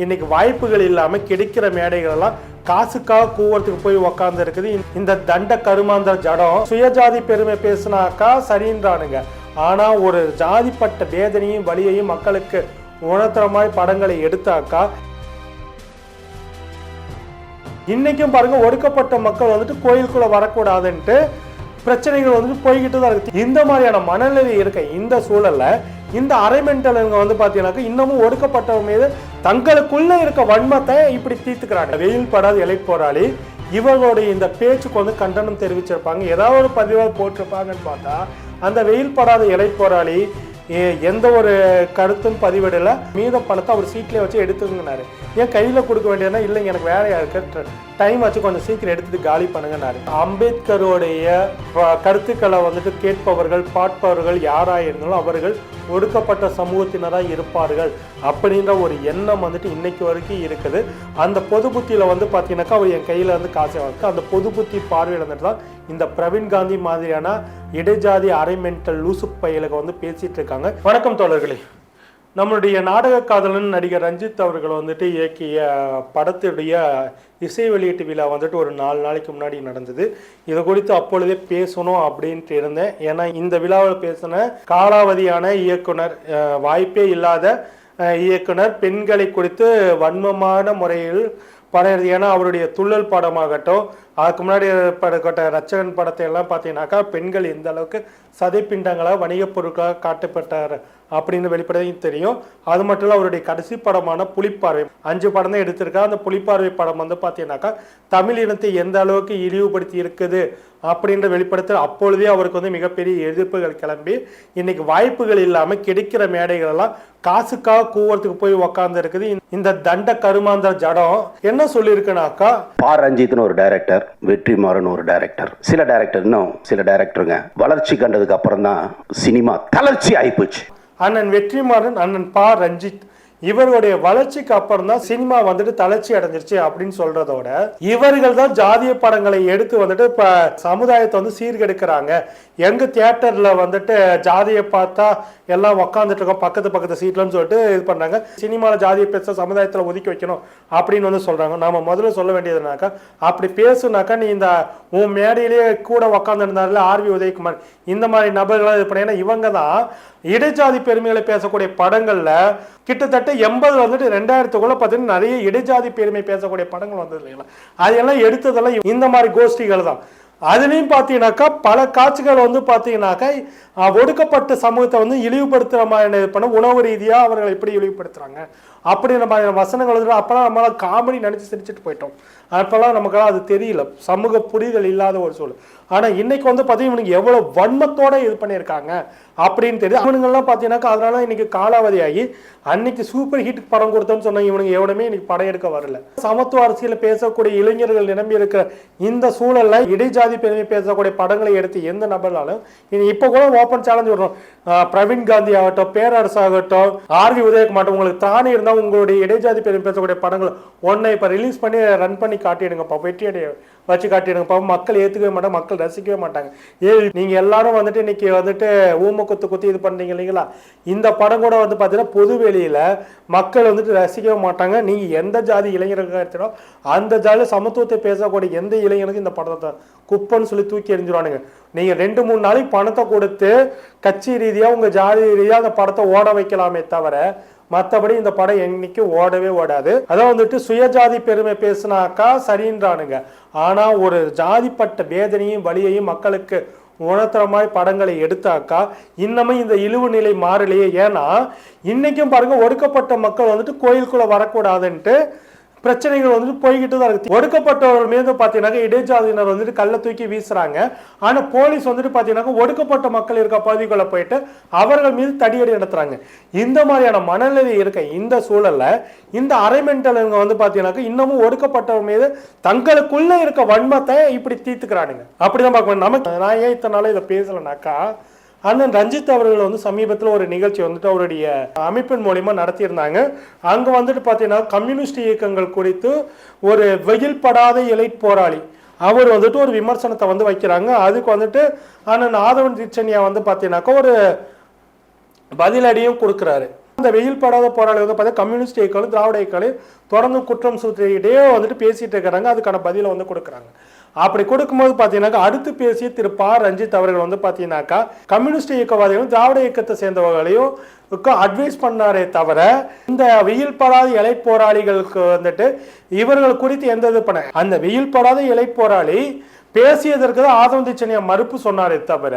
இன்னைக்கு வாய்ப்புகள் இல்லாமல் கிடைக்கிற மேடைகள் எல்லாம் காசுக்காக கூவறதுக்கு போய் உக்காந்து இருக்குது இந்த தண்ட கருமாந்திர ஜடம் சுயஜாதி பெருமை பேசினாக்கா சரின்றானுங்க. ஆனா ஒரு ஜாதிப்பட்ட வேதனையும் வழியையும் மக்களுக்கு உணர்த்துற மாதிரி படங்களை எடுத்தாக்கா இன்னைக்கும் பாருங்க ஒடுக்கப்பட்ட மக்கள் வந்துட்டு கோயிலுக்குள்ள வரக்கூடாதுன்ட்டு பிரச்சனைகள் வந்துட்டு போய்கிட்டு தான் இருக்கு. இந்த மாதிரியான மனநிலை இருக்க இந்த சூழல்ல இந்த அரைமெண்டலுங்க வந்து பார்த்தீங்கன்னாக்கா இன்னமும் ஒடுக்கப்பட்டவங்க மீது தங்களுக்குள்ள இருக்க வன்மத்தை இப்படி தீர்த்துக்கிறாங்க. வெயில் படாத இலை போராளி. இவர்களுடைய இந்த பேச்சுக்கு வந்து கண்டனம் தெரிவிச்சிருப்பாங்க. ஏதாவது ஒரு பதிவாக போட்டிருப்பாங்கன்னு பார்த்தா அந்த வெயில் படாத இலை போராளி எந்த ஒரு கருத்தும் பதிவிடலை. மீத பணத்தை அவர் சீட்லேயே வச்சு எடுத்துங்கனாரு. ஏன் கையில் கொடுக்க வேண்டியதுனா இல்லைங்க எனக்கு வேலையாக இருக்க டைம் வச்சு கொஞ்சம் சீக்கிரம் எடுத்துட்டு காலி பண்ணுங்கனாரு. அம்பேத்கருடைய கருத்துக்களை வந்துட்டு கேட்பவர்கள் பார்ப்பவர்கள் யாராக இருந்தாலும் அவர்கள் ஒடுக்கப்பட்ட சமூகத்தினராக இருப்பார்கள் அப்படின்ற ஒரு எண்ணம் வந்துட்டு இன்னைக்கு வரைக்கும் இருக்குது. அந்த பொது புத்தியில் வந்து பார்த்தீங்கன்னாக்கா அவர் என் கையில் வந்து காசை வந்து அந்த பொது புத்தி பார்வையில் வந்துட்டு தான் இந்த பிரவீன் காந்தி மாதிரியான இடைஜாதி அரைமென்டல் லூசு பயலுக்கு வந்து பேசிகிட்டு இருக்காங்க வணக்கம் தோழர்களே. நம்மளுடைய நாடக காதலன் நடிகர் ரஞ்சித் அவர்கள் வந்துட்டு இயக்கிய படத்துடைய இசை வெளியீட்டு விழா வந்துட்டு ஒரு நாலு நாளைக்கு முன்னாடி நடந்தது. இது குறித்து அப்பொழுதே பேசணும் அப்படின்ட்டு இருந்தேன். ஏன்னா இந்த விழாவில் பேசின காலாவதியான இயக்குனர் வாய்ப்பே இல்லாத இயக்குனர் பெண்களை குறித்து வன்மமான முறையில் படம் ஏன்னா அவருடைய துள்ளல் படமாகட்டும் அதுக்கு முன்னாடி படப்பட்ட ரச்சகன் படத்தை எல்லாம் பார்த்தீங்கன்னாக்கா பெண்கள் எந்த அளவுக்கு சதைப்பிண்டங்களாக வணிகப் பொருட்களாக காட்டப்பட்டார் அப்படின்னு வெளிப்படையும் தெரியும். அது மட்டும் இல்லை அவருடைய கடைசி படமான புலிப்பார்வை அஞ்சு படம் தான் எடுத்திருக்கா அந்த புலிப்பார்வை படம் வந்து பார்த்தீங்கன்னாக்கா தமிழ் இனத்தை எந்த அளவுக்கு இழிவுபடுத்தி இருக்குது அப்படின்ற வெளிப்படுத்த அப்பொழுதே அவருக்கு வந்து மிகப்பெரிய எதிர்ப்புகள் கிளம்பி இன்னைக்கு வாய்ப்புகள் இல்லாமல் கிடைக்கிற மேடைகளெல்லாம் காசுக்காக கூவறதுக்கு போய் உக்காந்து இருக்குது இந்த தண்ட கருமாந்த ஜடம் என்ன சொல்லியிருக்குனாக்கா பா ரஞ்சித்னு ஒரு டைரக்டர் வெற்றிமாறன் ஒரு டைரக்டர் சில டைரக்டர் இன்னும் சில டைரக்டருங்க வளர்ச்சி கண்டதுக்கு அப்புறம் தான் சினிமா தளர்ச்சி ஆகிப்போச்சு அண்ணன் வெற்றிமாறன் அண்ணன் பா ரஞ்சித் இவருடைய வளர்ச்சிக்கு அப்புறம் தான் சினிமா வந்துட்டு தளர்ச்சி அடைஞ்சிருச்சு அப்படின்னு சொல்றதோட இவர்கள் தான் ஜாதிய படங்களை எடுத்து வந்துட்டு இப்ப சமுதாயத்தை வந்து சீர்கெடுக்கிறாங்க. எங்க தியேட்டர்ல வந்துட்டு ஜாதியை பார்த்தா எல்லாம் உக்காந்துட்டு இருக்கோம் பக்கத்து பக்கத்து சீட்லன்னு சொல்லிட்டு இது பண்ணாங்க சினிமால ஜாதியை பேச சமுதாயத்துல ஒதுக்கி வைக்கணும் அப்படின்னு வந்து சொல்றாங்க. நாம முதல்ல சொல்ல வேண்டியதுனாக்கா அப்படி பேசுனாக்கா நீ இந்த உன் மேடையிலேயே கூட உக்காந்துருந்தாருல ஆர்வி உதயகுமார். இந்த மாதிரி நபர்களாக இது பண்ண ஏன்னா இவங்க தான் இடைஜாதி பெருமைகளை பேசக்கூடிய படங்கள்ல கிட்டத்தட்ட எண்பது வந்துட்டு ரெண்டாயிரத்துக்குள்ள பார்த்தீங்கன்னா நிறைய இடைஜாதி பெருமை பேசக்கூடிய படங்கள் வந்தது இல்லைங்களா? அதெல்லாம் எடுத்ததெல்லாம் இந்த மாதிரி கோஷ்டிகள் தான். அதுலேயும் பார்த்தீங்கன்னாக்கா பல காட்சிகள் வந்து பார்த்தீங்கன்னாக்கா ஒடுக்கப்பட்ட சமூகத்தை வந்து இழிவுபடுத்துகிற மாதிரி பண்ண உணவு ரீதியாக அவர்கள் எப்படி இழிவுபடுத்துகிறாங்க அப்படின்ற மாதிரி வசனங்கள் வந்து அப்போலாம் நம்மளால் காமெடி நினச்சி சிரிச்சுட்டு போயிட்டோம். அப்போல்லாம் நமக்கெல்லாம் அது தெரியல. சமூக புரிதல் இல்லாத ஒரு சூழல். ஆனால் இன்னைக்கு வந்து பார்த்தீங்கன்னா இவனுக்கு எவ்வளோ வன்மத்தோட இது பண்ணியிருக்காங்க அப்படின்னு தெரியுது. அவனுங்கள்லாம் பார்த்தீங்கன்னாக்கா அதனால இன்னைக்கு காலாவதி ஆகி அன்னைக்கு சூப்பர் ஹிட் படம் கொடுத்தோன்னு சொன்னாங்க இவனுங்க எவனுமே இன்னைக்கு படம் எடுக்க வரல. சமத்துவ அரசியல பேசக்கூடிய இளைஞர்கள் நிரம்பி இருக்கிற இந்த சூழல்ல இடைஜாதி பெருமை பேசக்கூடிய படங்களை எடுத்து எந்த நபர்னாலும் இனி இப்போ கூட ஓப்பன் சேலஞ்ச் விடுறோம். பிரவீன் காந்தி ஆகட்டும் பேரரசு ஆகட்டும் ஆர்வி உதயகுமார் உங்களுக்கு தானே இருந்தால் உங்களுடைய இடைஜாதி பெரும் பேசக்கூடிய படங்கள் ஒன்றை இப்போ ரிலீஸ் பண்ணி ரன் பண்ணி காட்டிடுங்கப்பா. வெற்றியடைய வச்சு காட்டிடுங்கப்பா. மக்கள் ஏற்றுக்கவே மாட்டாங்க மக்கள் ரசிக்கவே மாட்டாங்க. ஏ நீங்கள் எல்லாரும் வந்துட்டு இன்னைக்கு வந்துட்டு ஊம குத்து குத்தி இது பண்ணுறீங்க இல்லைங்களா? இந்த படம் கூட வந்து பார்த்தீங்கன்னா பொது வெளியில் மக்கள் வந்துட்டு ரசிக்கவே மாட்டாங்க. நீங்கள் எந்த ஜாதி இளைஞர்கள் எடுத்தோ அந்த ஜாதி சமத்துவத்தை பேசக்கூடிய எந்த இளைஞனுக்கும் இந்த படத்தை குப்பன்னு சொல்லி தூக்கி எறிஞ்சிருவானுங்க. நீங்கள் ரெண்டு மூணு நாளைக்கு பணத்தை கொடுத்து கட்சி ரீதியாக உங்கள் ஜாதி ரீதியாக அந்த படத்தை ஓட வைக்கலாமே தவிர மற்றபடி இந்த படம் என்னைக்கு ஓடவே ஓடாது. அதான் வந்துட்டு சுயஜாதி பெருமை பேசினாக்கா சரின்றானுங்க. ஆனா ஒரு ஜாதிப்பட்ட வேதனையும் வழியையும் மக்களுக்கு உணர்த்தரமாய் படங்களை எடுத்தாக்கா இன்னமும் இந்த இழிவு நிலை மாறலையே. ஏன்னா இன்னைக்கும் பாருங்க ஒடுக்கப்பட்ட மக்கள் வந்துட்டு கோயிலுக்குள்ள வரக்கூடாதுன்ட்டு பிரச்சனைகள் வந்துட்டு போய்கிட்டு தான் இருக்கு. ஒடுக்கப்பட்டவர்கள் மீது பார்த்தீங்கன்னாக்கா இடைஜாதியினர் வந்துட்டு கல்லை தூக்கி வீசுறாங்க. ஆனா போலீஸ் வந்துட்டு பார்த்தீங்கன்னாக்கா ஒடுக்கப்பட்ட மக்கள் இருக்க பகுதிகளை போயிட்டு அவர்கள் மீது தடியடி நடத்துறாங்க. இந்த மாதிரியான மனநிலை இருக்க இந்த சூழல்ல இந்த அரைமெண்டலுங்க வந்து பார்த்தீங்கன்னாக்கா இன்னமும் ஒடுக்கப்பட்டவங்க மீது தங்களுக்குள்ள இருக்க வன்மத்தை இப்படி தீர்த்துக்கிறானுங்க. அப்படிதான் பார்க்கணும். நமக்கு நான் ஏன் இத்தனை நாள் இதை பேசலைனாக்கா அண்ணன் ரஞ்சித் அவர்கள் வந்து சமீபத்தில் ஒரு நிகழ்ச்சி வந்துட்டு அவருடைய அமைப்பின் மூலியமா நடத்தியிருந்தாங்க. அங்க வந்துட்டு பார்த்தீங்கன்னா கம்யூனிஸ்ட் இயக்கங்கள் குறித்து ஒரு வெயில் படாத இலை போராளி. அவர் வந்துட்டு ஒரு விமர்சனத்தை வந்து வைக்கிறாங்க. அதுக்கு வந்துட்டு அண்ணன் ஆதவன் தீட்சணியா வந்து பார்த்தீங்கன்னாக்கா ஒரு பதிலடியும் கொடுக்குறாரு. அந்த வெயில் படாத போராளி வந்து பார்த்தீங்கன்னா கம்யூனிஸ்ட் இயக்கங்களும் திராவிட இயக்கங்களையும் தொடர்ந்து குற்றம் சுற்றிக்கிட்டே வந்துட்டு பேசிட்டு இருக்கிறாங்க. அதுக்கான பதிலை வந்து கொடுக்குறாங்க. அப்படி கொடுக்கும்போது பார்த்தீங்கன்னாக்கா அடுத்து பேசிய திரு ப. ரஞ்சித் அவர்கள் வந்து பார்த்தீங்கன்னாக்கா கம்யூனிஸ்ட் இயக்கவாதிகளும் திராவிட இயக்கத்தை சேர்ந்தவர்களையும் அட்வைஸ் பண்ணாரே தவிர இந்த வெயில் படாத இலை போராளிகளுக்கு வந்துட்டு இவர்கள் குறித்து எந்த இது பண்ண அந்த வெயில் படாத இலை போராளி பேசியதற்கு தான் ஆதம் தீட்சணியா மறுப்பு சொன்னாரே தவிர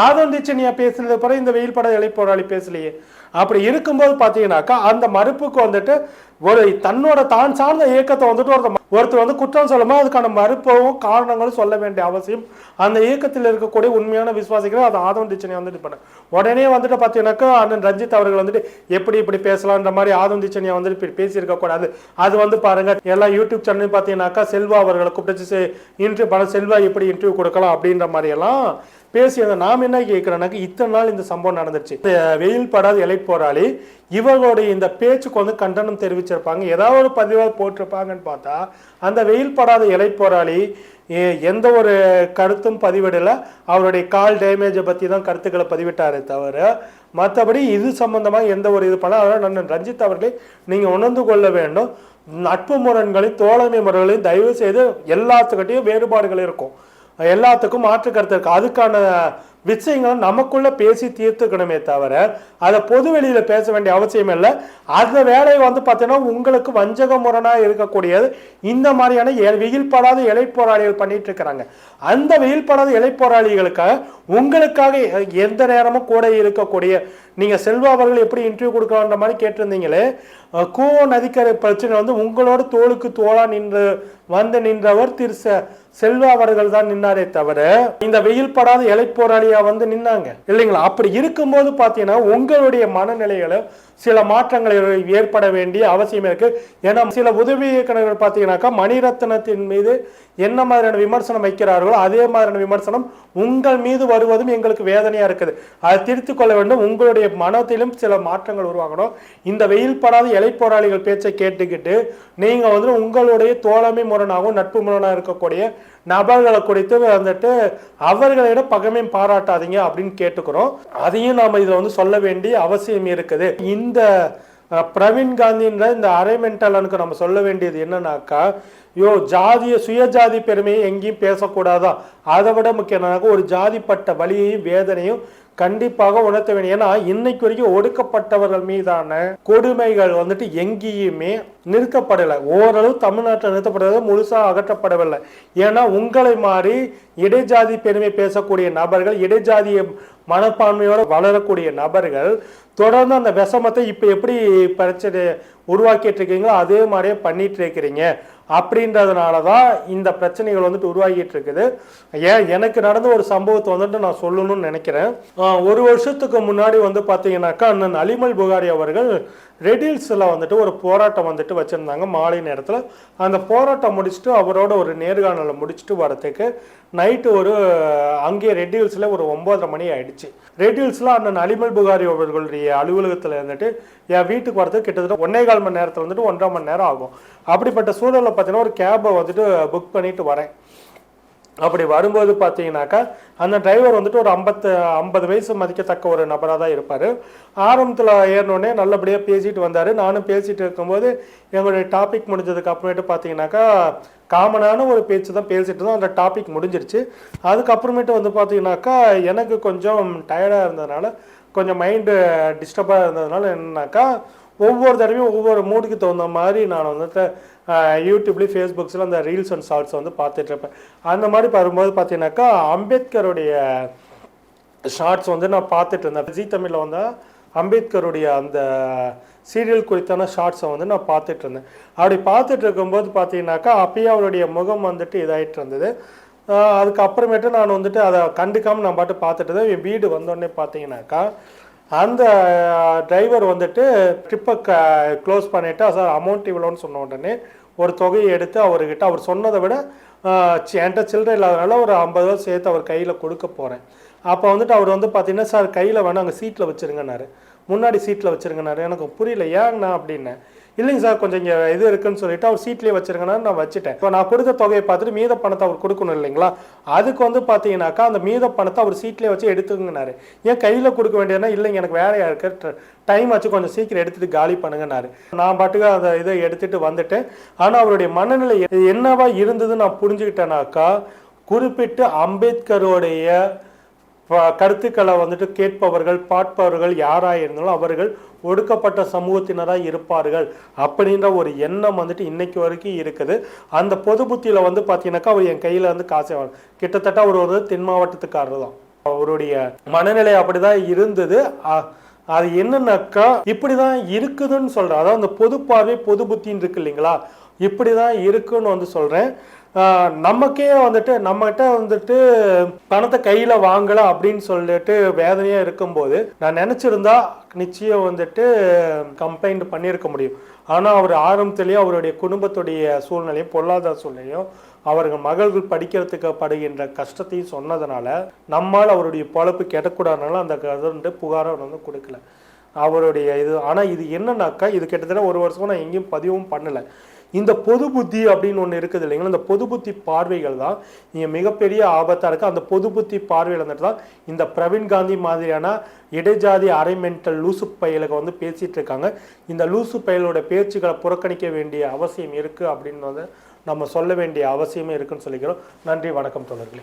ஆதம் தீட்சணியா பேசினது பிறகு இந்த வெயில் படாத இலை போராளி பேசலையே. அப்படி இருக்கும்போது பார்த்தீங்கன்னாக்கா அந்த மறுப்புக்கு வந்துட்டு ஒரு தன்னோட தான் சார்ந்த இயக்கத்தை வந்துட்டு ஒரு ஒருத்தர் வந்து குற்றம் சொல்லும்போது அதுக்கான மறுப்பவும் காரணங்களும் சொல்ல வேண்டிய அவசியம். அந்த இயக்கத்தில் இருக்கக்கூடிய உண்மையான விசுவாசிகள் அது ஆதவன் தீட்சணை வந்துட்டு பண்ண. உடனே வந்துட்டு பார்த்தீங்கன்னாக்கா அண்ணன் ரஞ்சித் அவர்கள் வந்துட்டு எப்படி இப்படி பேசலான்ற மாதிரி ஆதவன் தீட்சணியை வந்துட்டு இப்படி பேசியிருக்க கூடாது அது வந்து பாருங்க எல்லா யூடியூப் சேனல் பார்த்தீங்கன்னாக்கா செல்வா அவர்களை கூப்பிட்டு இன்டர்வியூ பண்ண செல்வா எப்படி இன்டர்வியூ கொடுக்கலாம் அப்படின்ற மாதிரி எல்லாம் பேசியதை நாம் என்ன கேட்கிறோம்னாக்க இத்தனை நாள் இந்த சம்பவம் நடந்துருச்சு. இந்த வெயில் படாத இலை போராளி இவர்களுடைய இந்த பேச்சுக்கு வந்து கண்டனம் தெரிவிச்சிருப்பாங்க. ஏதாவது ஒரு பதிவாக போட்டிருப்பாங்கன்னு பார்த்தா அந்த வெயில் படாத இலை போராளி எந்த ஒரு கருத்தும் பதிவிடலை. அவருடைய கால் டேமேஜை பற்றி தான் கருத்துக்களை பதிவிட்டாரே தவிர மற்றபடி இது சம்பந்தமாக எந்த ஒரு இது பண்ண அதனால் நான் ரஞ்சித் அவர்களை நீங்கள் உணர்ந்து கொள்ள வேண்டும். நட்பு முரண்களையும் தோழமை முறைகளையும் தயவு செய்து எல்லாத்துக்கிட்டையும் வேறுபாடுகள் இருக்கும். எல்லாத்துக்கும் மாற்று கருத்து இருக்குது அதுக்கான விஷயங்களை நமக்குள்ளே பேசி தீர்த்துக்கணுமே தவிர அதை பொது வெளியில் பேச வேண்டிய அவசியம் இல்லை. அந்த வேலையை வந்து பார்த்தீங்கன்னா உங்களுக்கு வஞ்சக முரணாக இருக்கக்கூடியது. இந்த மாதிரியான எ- வெயில் படாத இலை போராளிகள் பண்ணிட்டு இருக்கிறாங்க. அந்த வெயில் படாத இலை போராளிகளுக்காக உங்களுக்காக எந்த நேரமும் கூட இருக்கக்கூடிய நீங்க செல்வா அவர்கள் எப்படி இன்டர்வியூ கொடுக்கலான்ற மாதிரி கேட்டிருந்தீங்களே அஹ், கூவ நதிக்கரை பிரச்சனை வந்து உங்களோட தோளுக்கு தோளா நின்று வந்து நின்றவர் திரு செல்வா அவர்கள் தான் நின்னாரே தவிர இந்த வெயில் படாத இலை போராளியா வந்து நின்னாங்க. இல்லைங்களா? அப்படி இருக்கும்போது பார்த்தீங்கன்னா உங்களுடைய மனநிலைகளை சில மாற்றங்கள் ஏற்பட வேண்டிய அவசியம் இருக்குது ஏன்னா சில உதவி இயக்குநர்கள் பார்த்தீங்கன்னாக்கா மணிரத்னத்தின் மீது என்ன மாதிரியான விமர்சனம் வைக்கிறார்களோ அதே மாதிரியான விமர்சனம் உங்கள் மீது வருவதும் எங்களுக்கு வேதனையாக இருக்குது. அதை திருத்திக் கொள்ள வேண்டும். உங்களுடைய மனத்திலும் சில மாற்றங்கள் உருவாகணும். இந்த வெயில் படாத இலை போராளிகள் பேச்சை கேட்டுக்கிட்டு நீங்கள் வந்து உங்களுடைய தோழமை முரணாகவும் நட்பு முரணாக இருக்கக்கூடிய நபர்களை குறித்து வந்துட்டு அவர்களிடம் பகமையும் பாராட்டாதீங்க அப்படின்னு கேட்டுக்கிறோம். அதையும் நாம் இதில் வந்து சொல்ல வேண்டிய அவசியம் இருக்குது. இந்த இந்த பிரவீன் காந்தின்ற இந்த அரைமென்டலனுக்கு நம்ம சொல்ல வேண்டியது என்னன்னாக்கா யோ ஜாதிய சுயஜாதி பெருமையை எங்கேயும் பேசக்கூடாதா? அதை விட முக்கியமாக ஒரு ஜாதிப்பட்ட வழியையும் வேதனையும் கண்டிப்பாக உணர்த்த வேண்டும். ஏன்னா இன்னைக்கு வரைக்கும் ஒடுக்கப்பட்டவர்கள் மீதான கொடுமைகள் வந்துட்டு எங்கேயுமே நிறுத்தப்படலை. ஓரளவு தமிழ்நாட்டில் நிறுத்தப்படுறது முழுசாக அகற்றப்படவில்லை. ஏன்னா உங்களை மாதிரி இடைஜாதி பெருமை பேசக்கூடிய நபர்கள் இடைஜாதிய மனப்பான்மையோடு வளரக்கூடிய நபர்கள் தொடர்ந்து அந்த விஷமத்தை இப்போ எப்படி பிரச்சனை உருவாக்கிட்டு இருக்கீங்களோ அதே மாதிரியே பண்ணிட்டு இருக்கிறீங்க. அப்படின்றதுனால தான் இந்த பிரச்சனைகள் வந்துட்டு உருவாகிட்டு இருக்குது ஏன்? எனக்கு நடந்த ஒரு சம்பவத்தை வந்துட்டு நான் சொல்லணும்னு நினைக்கிறேன். ஒரு வருஷத்துக்கு முன்னாடி வந்து பார்த்தீங்கன்னாக்கா அண்ணன் அலிமல் புகாரி அவர்கள் ரெடில்ஸில் வந்துட்டு ஒரு போராட்டம் வந்துட்டு வச்சுருந்தாங்க. மாலை நேரத்தில் அந்த போராட்டம் முடிச்சுட்டு அவரோட ஒரு நேர்காணலை முடிச்சுட்டு வரத்துக்கு நைட்டு ஒரு அங்கே ரெட்டில்ஸில் ஒரு ஒம்பதரை மணி ஆயிடுச்சு. ரெட்டில்ஸில் அண்ணன் அலிமல் புகாரி அவர்களுடைய அலுவலகத்தில் இருந்துட்டு என் வீட்டுக்கு வரதுக்கு கிட்டத்தட்ட ஒன்னே கால் மணி நேரத்தில் வந்துட்டு ஒன்றரை மணி நேரம் ஆகும். அப்படிப்பட்ட சூழலில் பார்த்தீங்கன்னா ஒரு கேபை வந்துட்டு புக் பண்ணிட்டு வரேன். அப்படி வரும்போது பார்த்தீங்கன்னாக்கா அந்த டிரைவர் வந்துட்டு ஒரு ஐம்பத்து ஐம்பது வயசு மதிக்கத்தக்க ஒரு நபராக தான் இருப்பார். ஆரம்பத்தில் ஏறினோடனே நல்லபடியாக பேசிட்டு வந்தார். நானும் பேசிட்டு இருக்கும்போது எங்களுடைய டாபிக் முடிஞ்சதுக்கு அப்புறமேட்டு பார்த்தீங்கன்னாக்கா காமனான ஒரு பேச்சு தான் பேசிட்டு தான் அந்த டாபிக் முடிஞ்சிருச்சு. அதுக்கப்புறமேட்டு வந்து பார்த்தீங்கன்னாக்கா எனக்கு கொஞ்சம் டயர்டாக இருந்ததுனால கொஞ்சம் மைண்டு டிஸ்டர்பாக இருந்ததுனால என்னன்னாக்கா ஒவ்வொரு தடவையும் ஒவ்வொரு மூடுக்கு தகுந்த மாதிரி நான் வந்துட்டு யூடியூப்லேயும் ஃபேஸ்புக்ஸில் அந்த ரீல்ஸ் அண்ட் ஷார்ட்ஸ் வந்து பார்த்துட்ருப்பேன் அந்த மாதிரி வரும்போது பார்த்தீங்கன்னாக்கா அம்பேத்கருடைய ஷார்ட்ஸ் வந்து நான் பார்த்துட்டு இருந்தேன். ஜி தமிழில் வந்து அம்பேத்கருடைய அந்த சீரியல் குறித்தான ஷார்ட்ஸை வந்து நான் பார்த்துட்டு இருந்தேன். அப்படி பார்த்துட்டு இருக்கும்போது பார்த்தீங்கன்னாக்கா அப்பயே அவருடைய முகம் வந்துட்டு இதாயிட்டு இருந்தது. அதுக்கப்புறமேட்டு நான் வந்துட்டு அதை கண்டுக்காமல் நான் பாட்டு பார்த்துட்டு தான் என் வீடு வந்தோடனே பார்த்தீங்கன்னாக்கா அந்த டிரைவர் வந்துட்டு ட்ரிப்பை க க்ளோஸ் பண்ணிவிட்டு சார் அமௌண்ட் இவ்வளோன்னு சொன்ன உடனே ஒரு தொகையை எடுத்து அவர்கிட்ட அவர் சொன்னதை விட என்கிட்ட சில்லறை இல்லாதனால ஒரு ஐம்பது ரூபா சேர்த்து அவர் கையில் கொடுக்க போகிறேன் அப்போ வந்துட்டு அவர் வந்து பார்த்தீங்கன்னா சார் கையில் வேணால் அங்கே சீட்டில் வச்சுருங்கன்னாரு. முன்னாடி சீட்டில் வச்சுருங்கன்னாரு. எனக்கு புரியல ஏங்கண்ணா? அப்படின்னேன். இல்லைங்க சார் கொஞ்சம் இங்கே இது இருக்குன்னு சொல்லிட்டு அவர் சீட்லேயே வச்சிருங்கன்னா நான் வச்சுட்டேன். இப்போ நான் கொடுத்த தொகையை பார்த்துட்டு மீத பணத்தை அவர் கொடுக்கணும் இல்லைங்களா? அதுக்கு வந்து பார்த்தீங்கன்னாக்கா அந்த மீத பணத்தை அவர் சீட்லேயே வச்சு எடுத்துங்கனாரு ஏன் கையில் கொடுக்க வேண்டியதுனா இல்லைங்க எனக்கு வேலையாக இருக்க டைம் வச்சு கொஞ்சம் சீக்கிரம் எடுத்துட்டு காலி பண்ணுங்கனாரு நான் பாட்டுக்கு அந்த இதை எடுத்துட்டு வந்துட்டேன். ஆனால் அவருடைய மனநிலை என்னவா இருந்ததுன்னு நான் புரிஞ்சுக்கிட்டேனாக்கா குறிப்பிட்டு அம்பேத்கருடைய கருத்துக்களை வந்துட்டு கேட்பவர்கள் பார்ப்பவர்கள் யாராக இருந்தாலும் அவர்கள் ஒடுக்கப்பட்ட சமூகத்தினராக இருப்பார்கள் அப்படின்ற ஒரு எண்ணம் வந்துட்டு இன்னைக்கு வரைக்கும் இருக்குது. அந்த பொது புத்தியில் வந்து பார்த்தீங்கன்னாக்கா அவர் என் கையில் வந்து காசை கிட்டத்தட்ட அவர் ஒரு தென் மாவட்டத்துக்காரர் தான். அவருடைய மனநிலை அப்படிதான் இருந்தது. அது என்னன்னாக்கா இப்படிதான் இருக்குதுன்னு சொல்றேன். அதாவது அந்த பொது பார்வை பொது புத்தின்னு இருக்கு இல்லைங்களா? இப்படிதான் இருக்குன்னு வந்து சொல்றேன். நமக்கே வந்துட்டு நம்மகிட்ட வந்துட்டு பணத்தை கையில் வாங்கலை அப்படின்னு சொல்லிட்டு வேதனையாக இருக்கும்போது நான் நினச்சிருந்தா நிச்சயம் வந்துட்டு கம்ப்ளைண்ட் பண்ணியிருக்க முடியும். ஆனால் அவர் ஆரம்பத்திலேயே அவருடைய குடும்பத்துடைய சூழ்நிலையும் பொருளாதார சூழ்நிலையும் அவர்கள் மகள்கள் படிக்கிறதுக்கு படுகின்ற கஷ்டத்தையும் சொன்னதுனால நம்மால் அவருடைய பொழப்பு கெட்டக்கூடாதுனால அந்த கதண்டு புகாரை வந்து கொடுக்கல. அவருடைய இது. ஆனால் இது என்னன்னாக்கா இது கிட்டத்தட்ட ஒரு வருஷம் நான் எங்கேயும் பதிவும் பண்ணலை. இந்த பொது புத்தி அப்படின்னு ஒன்று இருக்குது இல்லைங்களா? இந்த பொது புத்தி பார்வைகள் தான் இங்கே மிகப்பெரிய ஆபத்தாக இருக்குது அந்த பொது புத்தி பார்வையில் வந்துட்டு தான் இந்த பிரவீன் காந்தி மாதிரியான இடைஜாதி அரை மென்டல் லூசு பயலுக்கு வந்து பேசிகிட்டு இருக்காங்க. இந்த லூசு பயலோட பேச்சுக்களை புறக்கணிக்க வேண்டிய அவசியம் இருக்குது அப்படின்னு வந்து நம்ம சொல்ல வேண்டிய அவசியமே இருக்குன்னு சொல்லிக்கிறோம். நன்றி வணக்கம் தொடர்களே